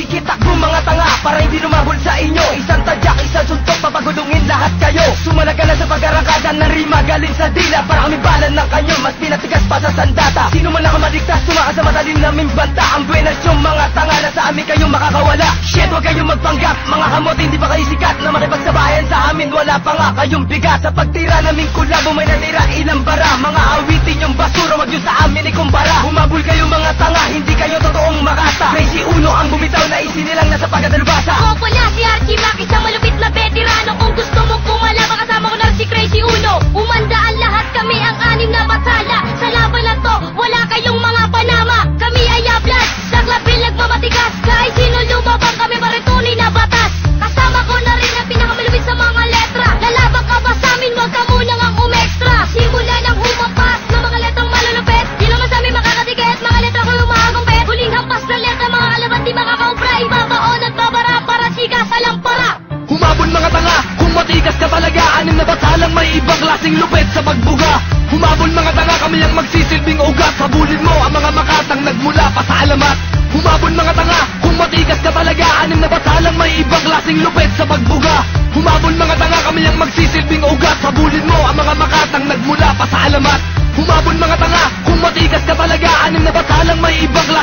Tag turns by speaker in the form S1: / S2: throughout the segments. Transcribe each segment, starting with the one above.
S1: Sige takbo mga tanga para hindi lumahol sa inyo. Isang tadyak, isang suntok, papagulungin lahat kayo. Sumalag ka na sa pag-arangkada ng rima galing sa dila. Para kami balan ng kanyo, mas pinatigas pa sa sandata. Sino man ako maligtas, tumakas sa matalim naming banta. Ang buenas yung mga tanga na sa amin kayong makakawala. Shit, huwag kayong magpanggap, mga hamot hindi pa kayo sikat Na makipagsabayan sa amin, wala pa nga kayong bigat. Sa pagtira naming kulabo may natira ilang bara. Mga awitin yung basura, wag yun sa amin ikumbara. Humabol kayo mga tanga, hindi kayo totoong makata Crazy Uno ang bumitaw na isinilang nasa pagkadalbasa
S2: Ako pala si Archie Mac, isang malupit na veterano. Kung gusto mong pumalaban kasama ko na si Crazy Uno. Umandaan lahat kami ang anim na batala Sa laban na to, wala kayong mga panama. Kami ay ablan, saklapin nagmamatigas. Kahit sino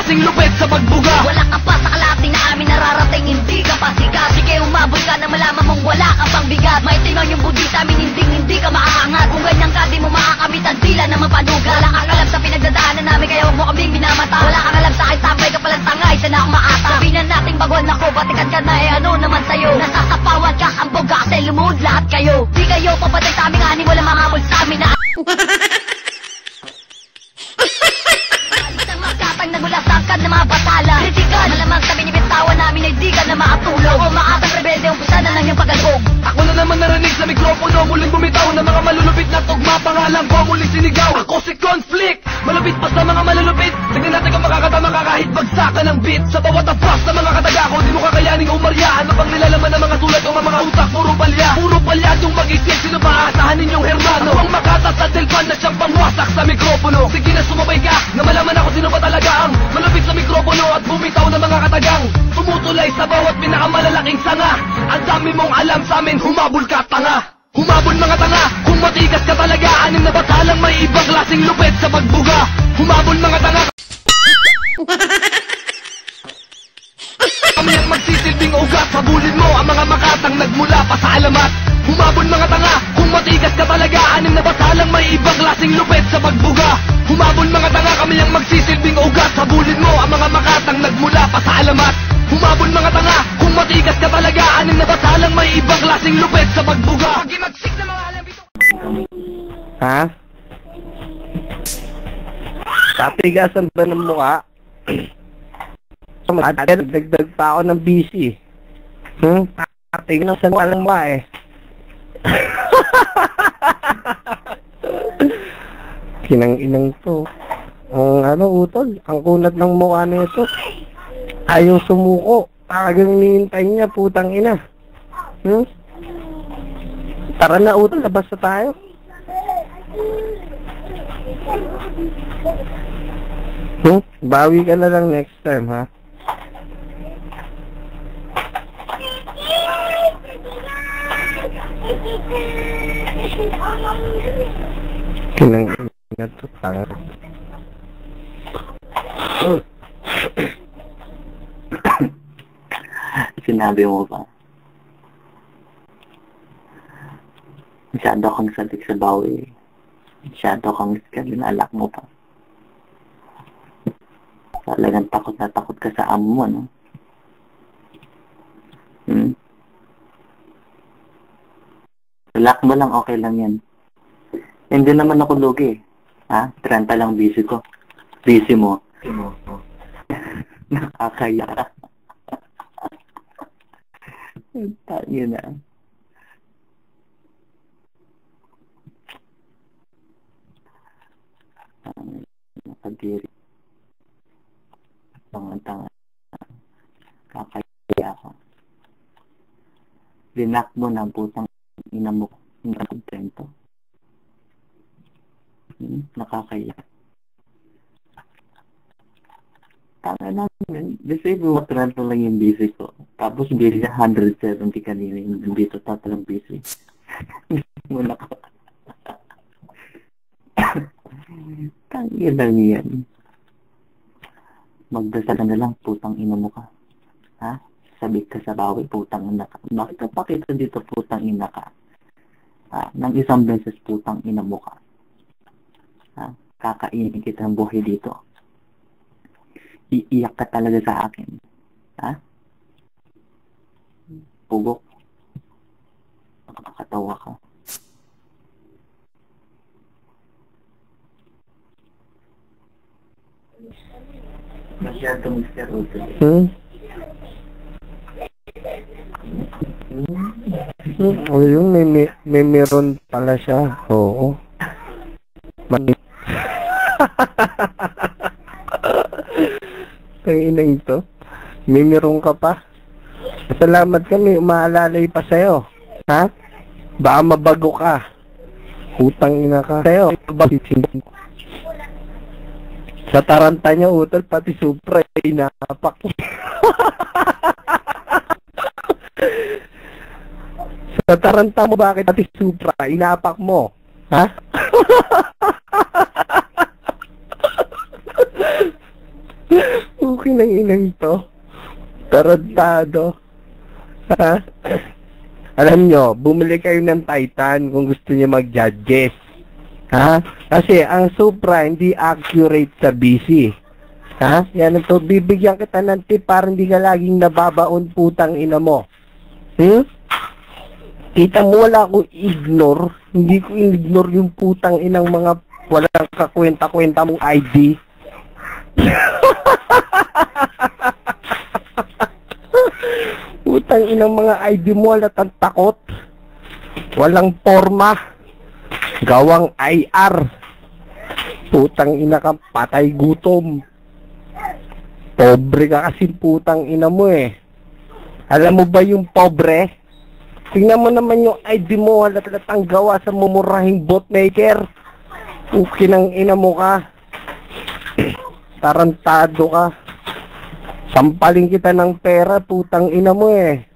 S1: klaseng lupit sa pagbuga palya. Puro palya yung mag-isip Sino ba aasahan ninyong hermano. Ang makata sa delpan na siyang pangwasak sa mikropono. Sige na sumabay ka Na malaman ako sino ba talaga ang Malupit sa mikropono At bumitaw ng mga katagang. Tumutulay sa bawat pinakamalalaking sanga. Ang dami mong alam sa amin Humabol ka tanga. Humabol mga tanga, kung matigas ka talaga Anim na batalang may ibang klaseng lupit sa pagbuga. Humabol mga tanga Kami ang magsisilbing ugat. Habulin mo ang mga makatang nagmula pa sa alamat. Humabol mga tanga, kung matigas ka talaga Anim na batalang may ibang klaseng lupit sa pagbuga. Humabol mga tanga, kami ang magsisilbing ugat. Habulin mo ang mga makatang nagmula pa sa alamat. Humabol mga tanga, kung matigas ka talaga Anim na batalang may ibang klaseng lupit sa pagbuga. Magimagsik na mga alam ito
S3: Ha? Tatigasan ba ng mukha? Dagdag pa ako ng busy. Hmm? Tatig ng sa mukha ng mukha eh. Kinang-inang to. Ang ano, utol, ang kunat ng mukha nito. Ayaw sumuko. Talagang hinihintay niya, putang ina. Hmm? Tara na, utol, labas na tayo. Hmm? Bawi ka na lang next time, ha? Kinang ina to, tanga.
S4: Sinabi mo ba? Masyado kang salik sa bawi. Masyado kang alak mo pa. Talagang takot na takot ka sa amo mo, no? Hmm? Mo lang, okay lang yan. Hindi naman ako lugi. eh. Ha? 30 lang busy ko. Busy mo. Nakakaya. Tayo na. Ang nakadiri. Tanga-tanga. Kakaya ako. Linak mo ng putang ina mo. Hindi ka kontento. Hmm? Nakakaya. Tanga namin. Disable mo 30 lang yung busy ko. Tapos busy na 170 kanina yung nandito tatalang busy. Muna ko. Tangin lang yan. Magdasal na lang, putang ina mo ka. Ha? Sabik ka sa bawi, putang ina ka. Bakit ka pakita dito, putang ina ka? Ha? Nang isang beses, putang ina mo ka. Ha? Kakainin kita ng buhay dito. Iiyak ka talaga sa akin. Ha? Pugok. Nakakatawa ka. Masyadong Mr. Uto.
S3: Hmm? Hmm, o yun, may, may, may meron pala siya. Oo. May... Ang ina ito. May meron ka pa. Salamat kami, umaalalay pa sa'yo. Ha? Baka mabago ka. Utang ina ka. Sa'yo, sa taranta niya, utol, pati supra, inapak. Sa taranta mo, bakit pati supra, inapak mo? Ha? okay lang inang to. Tarantado. Ha? Alam nyo, bumili kayo ng Titan kung gusto niyo mag-judges. Ha? Kasi ang Supra hindi accurate sa BC. Ha? Yan ito, bibigyan kita ng tip para hindi ka laging nababaon putang ina mo. Hmm? Kita mo wala akong ignore. Hindi ko ignore yung putang inang mga walang kakwenta-kwenta mong ID. putang inang mga ID mo wala tang takot. Walang forma. Gawang IR. Putang ina ka, patay gutom. Pobre ka kasi putang ina mo eh. Alam mo ba yung pobre? Tingnan mo naman yung ID mo, wala talatang gawa sa mumurahing bootmaker. Uki ng ina mo ka. Tarantado ka. Sampaling kita ng pera, putang ina mo eh.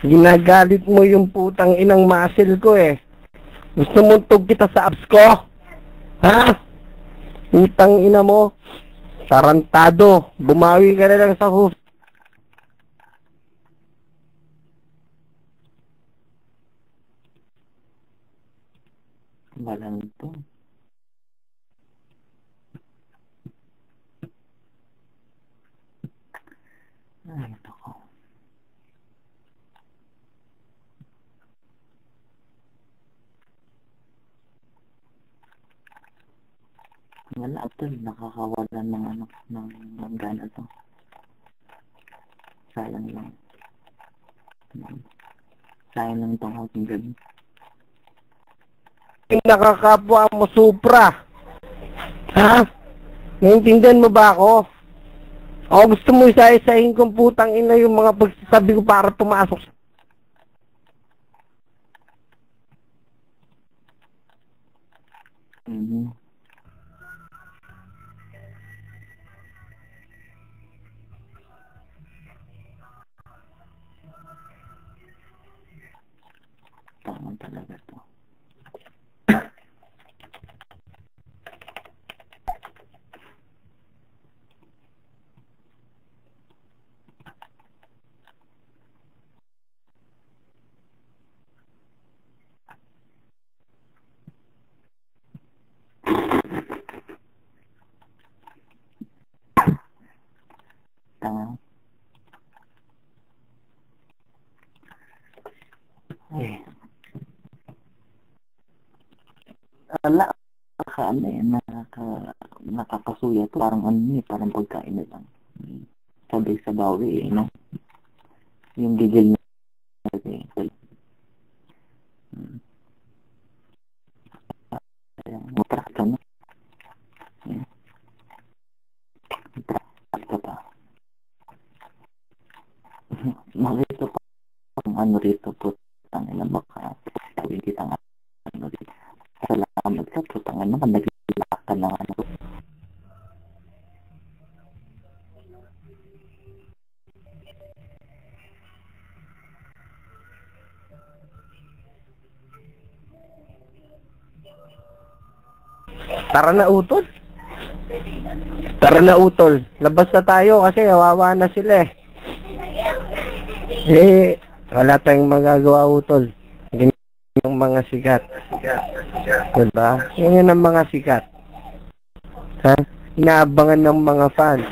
S3: Ginagalit mo yung putang inang muscle ko eh. Gusto mo tug kita sa apps ko? Ha? Utang ina mo. Tarantado. Bumawi ka na lang sa hus.
S4: Walang to. Ay, nako. Wala to, nakakawala ng ano, ng, gana to. Sayang lang. Sayang lang itong aking gabi.
S3: Nakakapwa mo supra. Ha? Naintindihan mo ba ako? O gusto mo isa-isahin kong putang ina yung mga pagsasabi ko para pumasok sa
S4: Mhm. Tama talaga to. Tama. Ay. Ala, nakaka ano eh, nakaka, nakakasuya to. Parang ano eh, parang pagkain na lang. Sabay sa bawi eh, no? Yung gigil na eh. Hmm. Ayan, matras ka na. Ayan. Matras ka pa. Makita pa ang ano rito po. Tangin na baka tawin kita nga ano rito. Salamat ka po. Tangin na naglilak ka ng ano.
S3: Tara na, utol. Tara na, utol. Labas na tayo kasi kawawa na sila eh. Eh, wala tayong magagawa, utol. Yung mga sikat. Diba? Yan ang mga sikat. Ha? Inaabangan ng mga fans.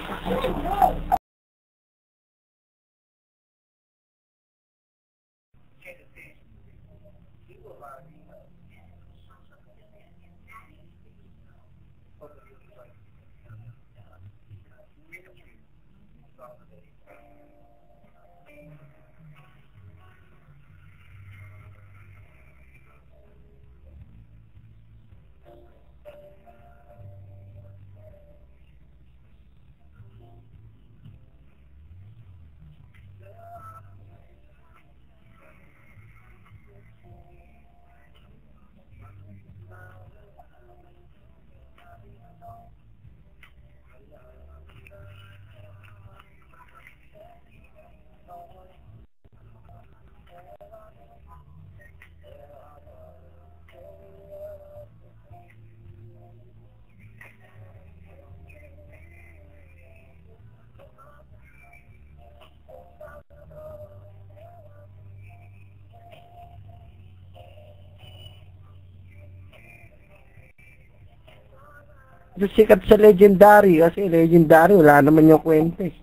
S3: Sikat sa legendary kasi legendary wala naman yung kwenta eh.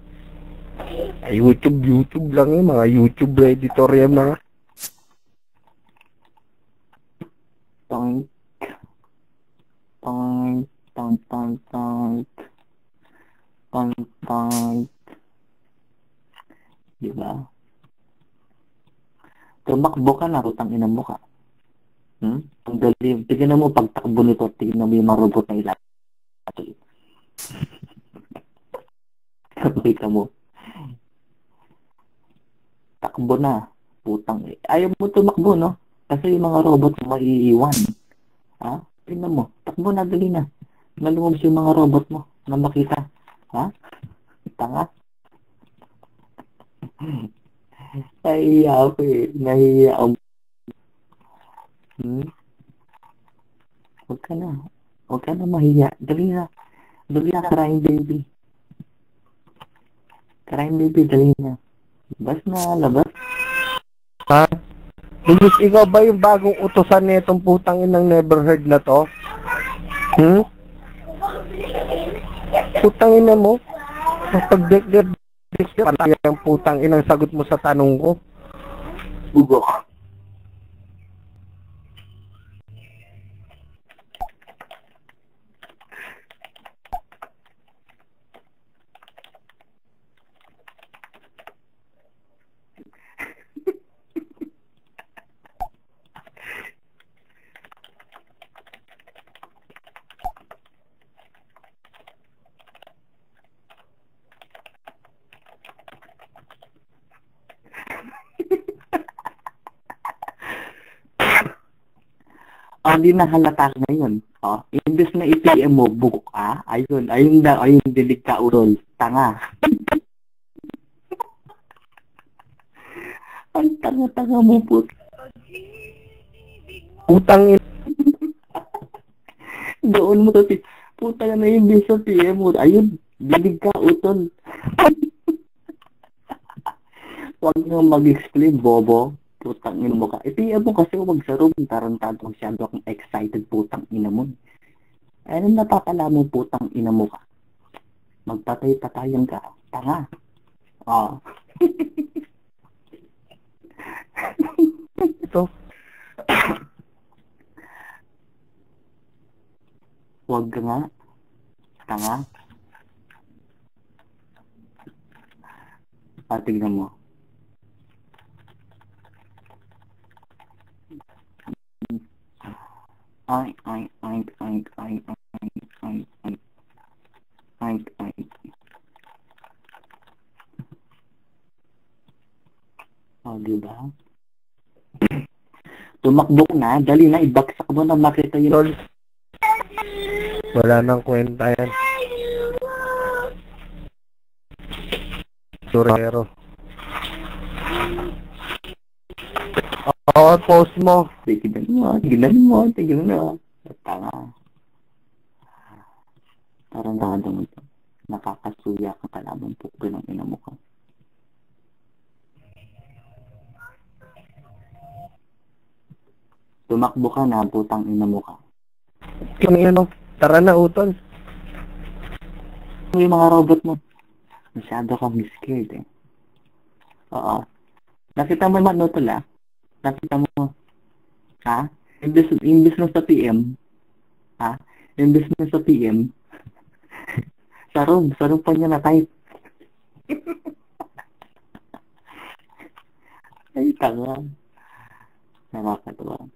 S3: Ay, YouTube, YouTube lang eh. Mga YouTube editor yung mga.
S4: Tong. Tong. Tong. Tong. Tong. Tong. Tong. Diba? Tumakbo ka na, utang ina mo ka. Hmm? Ang galing. Tignan mo pagtakbo nito, tignan mo yung mga robot na ilan. Kita mo. Takbo na. Putang. Ayaw mo tumakbo, no? Kasi yung mga robot mo maiiwan. Ha? Tingnan mo. Takbo na, dali na. Nalumabas yung mga robot mo na makita. Ha? Tanga. Nahiya ako eh. Nahiya ako. Hmm? Huwag ka na. Huwag ka na mahiya. Dali na. Dali na, crying baby. Crying baby, dali na. Labas na, labas.
S3: Ha? Luis, ikaw ba yung bagong utosan nitong putang inang never heard na to? Hmm? Putang ina mo? Kapag dekder patay ang putang inang sagot mo sa tanong ko.
S4: Bugo. Oh, hindi na halata ngayon. Oh, imbes na i-PM mo, bugok ka. Ayun, ayun na, ayun dilig ka urol. Tanga. Ang tanga-tanga mo po.
S3: Putang ina.
S4: Doon mo to, puta na yung bisa PM mo. Ayun, dilig ka, utol. Huwag nga mag-explain, bobo. Putang ina mo ka. I-PM mo kasi huwag sa room. Tarantado masyado akong excited, putang ina mo. Ano napapala mo, putang ina mo ka? Magpatay-patayan ka. Tanga. Ah.
S3: Ito.
S4: Huwag ka nga. Tanga. Ah, tignan mo. Ay, ay, ay, ay, ay, ay, ay, ay. Ay, ay. Oh, na, dali na, ibaksak mo na makita yun.
S3: Tol. Wala nang kwenta yan. Surero. Oo, post mo.
S4: Tignan mo, tignan mo, tignan mo. Tanga. Tarantado mo ito. Nakakasuya kang kalaban po ng ina mo ka. Tumakbo ka na, putang ina mo ka.
S3: Kung ano, tara na utol.
S4: Ano yung mga robot mo? Masyado kang scared eh. Oo. Nakita mo naman utol ah. Nakita mo. Ha? Imbis, imbis na sa PM. Ha? Imbis na sa PM. sa room. Sa room pa niya na type. Ay, tanga. Nakakatawa.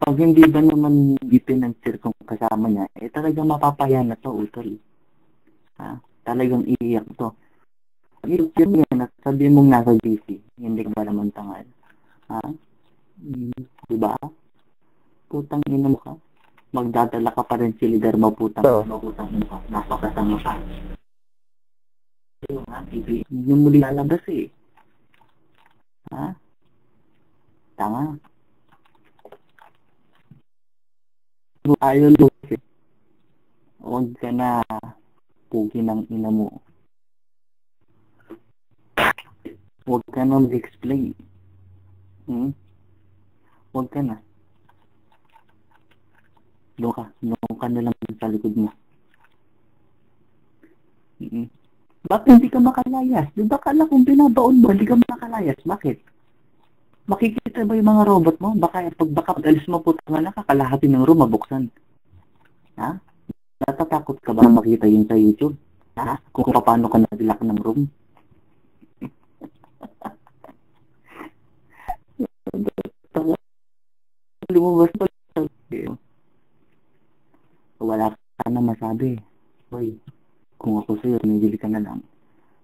S4: Pag hindi ba naman gipin ng sirkong kasama niya, eh talagang mapapaya na to, utol. Ha? Talagang iiyak to. Pag iiyak yun yan, at sabi mong nasa GC, hindi ba naman tangal? Ha? Hmm, diba? Putang ina mo ka. Magdadala ka pa rin si leader mo, putang
S3: Oo.
S4: ina mo, putang ina mo. Ka. Yung nga, ibi- Yung muli lalabas eh. Ha? Tama. Ayaw lusi. Huwag ka na pugi ng ina mo. Huwag ka na mag-explain. Hmm? Huwag ka na. Doon ka. Doon ka na lang sa likod mo. Mm Bakit hindi ka makalayas? Di ba kala kung binabaon mo, hindi ka makalayas? Bakit? Makikita ba yung mga robot mo? Baka pag baka alis mo po nga nakakalahati ng room mabuksan. Ha? Natatakot ka ba makita yun sa YouTube? Ha? Kung paano ka nag-lock ng room? Lumabas pa Wala ka na masabi. Hoy, kung ako sa'yo, nagili ka na lang.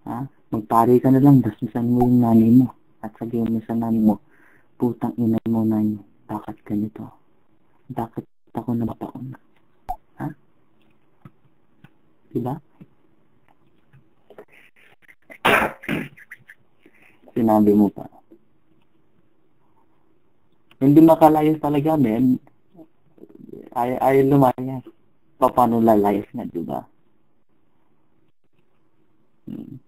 S4: Ha? Magpari ka na lang, basmisan mo yung nanay mo. At sabihin mo sa nanay mo, putang ina mo nanay, bakit ganito? Bakit ako nababaon? Ha? Diba? Sinabi mo pa. Hindi makalayas talaga, men. Ay, ay lumayas. Pa- Paano lalayas nga, diba? Hmm.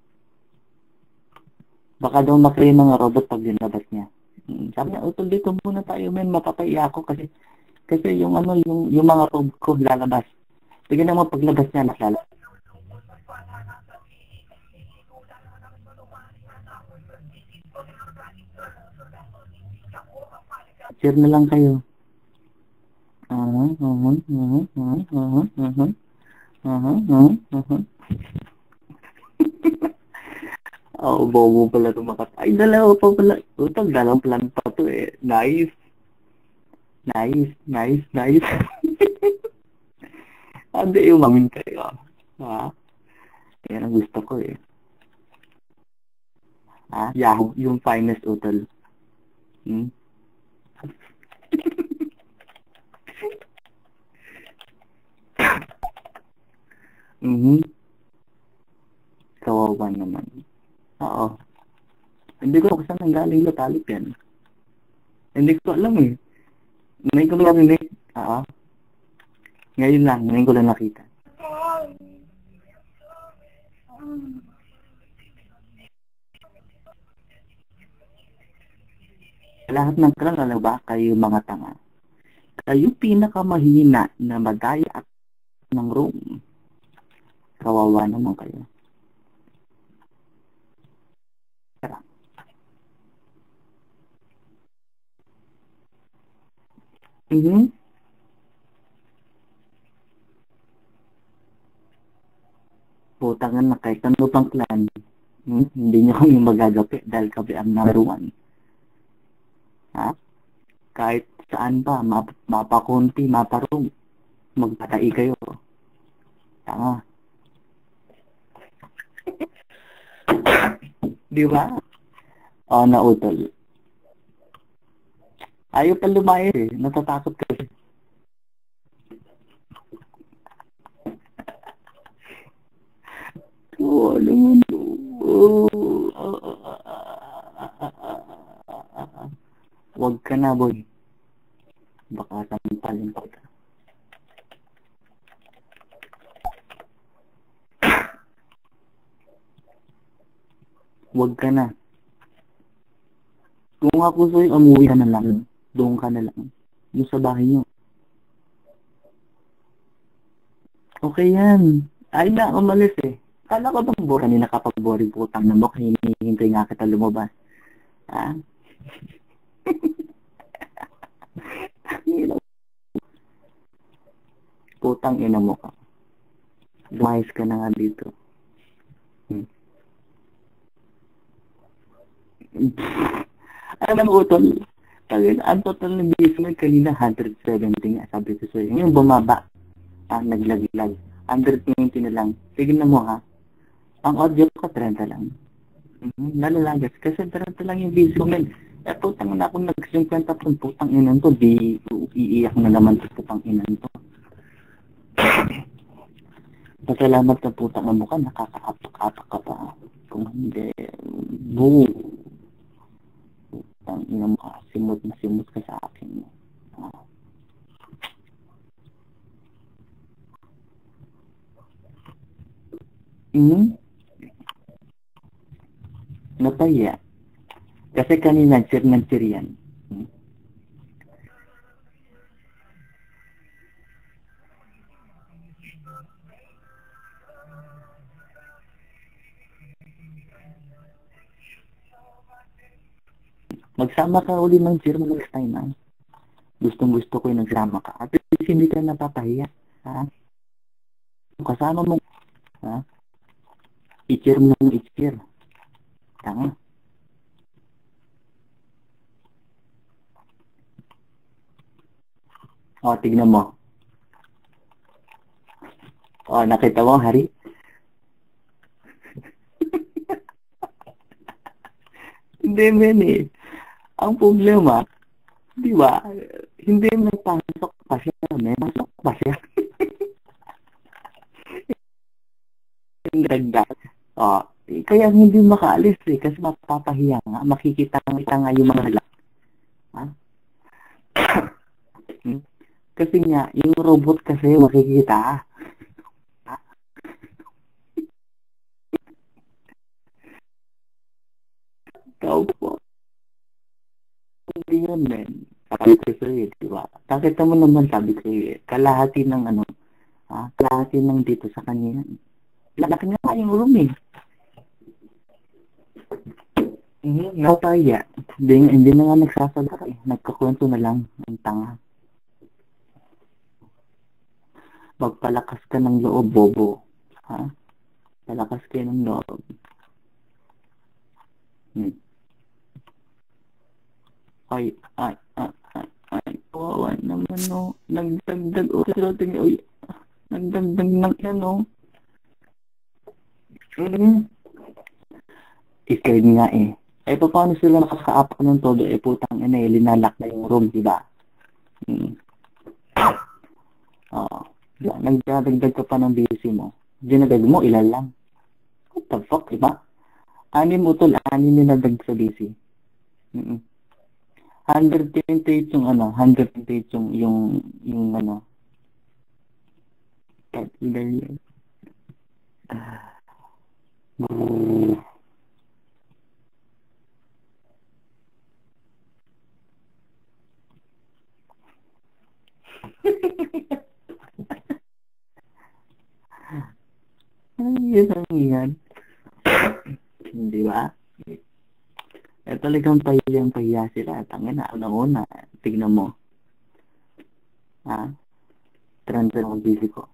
S4: Baka daw makaya mga robot pag dinabas niya. Hmm. Sabi niya, utol dito muna tayo, men. Mapapaiya ako kasi kasi yung ano, yung, yung mga robot ko lalabas. Sige naman paglabas niya, nakalala. Share na lang kayo. Aha, aha, aha, aha. Aha, aha, aha. Oo, oh, bobo pala tumakas. Ay, dalawa pa pala. Utang, dalawang plan pa to eh. Nice. Nice, nice, nice. Hindi, umamin kayo. Ha? Yan ang gusto ko eh. Ha? Yahoo, yung finest utol. Hmm? Mhm. Kawawa naman. Oo. Hindi ko saan nanggaling yung talip yan. Hindi ko alam eh. Ngayon ko lang narinig. Oo. Ngayon lang, ngayon ko lang nakita. Lahat ng kalala ba kayo mga tanga? Kayo pinakamahina na madaya at ng room. Kawawa naman kayo. Tara. Mhm. Putangan na kahit ano pang clan. Hmm? Hindi nyo kami magagapi dahil kami ang number one. Ha? Kahit saan pa, map mapakunti, maparong, magpatai kayo. Tama. Di ba? Oo, nautol. Ayaw pa lumayas eh. Natatakot kasi. Oh, no. Huwag ka na, boy. Baka sampalin pa ka. Huwag ka na. Kung ako sa'yo, umuwi ka na lang. Doon ka na lang. Yung sa bahay nyo. Okay yan. Ay na, umalis eh. Kala ko bang bora kanina kapag boring putang na mo, hinihintay nga kita lumabas. Ha? Putang ina mo ka. Lumayas ka na nga dito. Hmm. Alam mo, utol, Kaya ang total na views mo kanina 170 nga sabi ko sa'yo. Ngayon bumaba. Ah, naglaglag. 120 na lang. Tignan mo ha. Ang audio ko 30 lang. Mm-hmm. Nalalagas. Kasi 30 lang yung views mo. Men. Eh, putang na akong nag-50 pang putang inan to. Di iiyak na naman to putang inan to. Pasalamat na putang na mukha. Nakakaapak-apak ka pa. Kung hindi, boo putang ina mo ka, simot na simot ka sa akin. Ah. Hmm? Napaya. Kasi kanina, sir ng sir yan. Magsama ka uli ng Jir next time, ha? Gustong gusto ko yung nagsama ka. At least hindi ka napapahiya, ha? Kasama mo, ha? I-cheer mo ng i-cheer. Tanga. O, tignan mo. O, nakita mo, Hari? Hindi, men eh. Ang problema, di ba, hindi may pasok pa siya, may pasok pa siya. Yung dagdag. Oh, kaya hindi makaalis eh, kasi mapapahiya nga, makikita kita nga yung mga lalaki. Ha? kasi nga, yung robot kasi makikita. Ha? Ikaw po men. Sabi ko sa'yo, di ba? Nakita mo naman, sabi ko eh, kalahati ng ano, ha? kalahati ng dito sa kanya. Laki nga yung room eh. Mm-hmm. Napaya. Hindi, hindi na nga nagsasalita eh. Nagkakwento na lang ang tanga. Magpalakas ka ng loob, bobo. Ha? Palakas kayo ng loob. Hmm ay, ay, ay, ay, ay, kawawa naman, no. Nagdagdag, o, pero tingin, uy, nagdagdag ng ano. Mm. Iscared nga eh. Eh, paano sila nakaka-up ng todo? Eh, putang ina, eh, linalak na yung room, di ba? Hmm. Oo. Diba? Nagdadagdag ka pa ng busy mo. Dinagdag mo, ilan lang. What the fuck, di ba? Anim utol, anim yung nadag sa busy. Mm-mm. 128 yung ano, 128 yung yung yung ano. Ganyan. Uh, Ay, yan yan. Di ba? Eh, talagang pahiyang pahiya sila. Tangin na, una-una. Tignan mo. Ha? Trend na ang busy ko.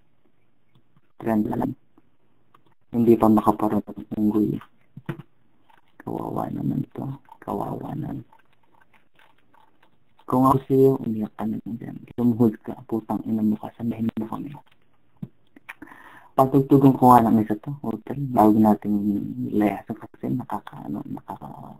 S4: Trend na lang. Hindi pa makaparot ang unggoy. Kawawa naman to. Kawawa naman. Kung ako sa'yo, umiyak ka na lang dyan. Lumuhod ka, putang ina mo ka, sabihin mo kami. Patugtugan ko nga lang isa to, hotel, bago natin layasan kasi nakaka, ano, nakaka,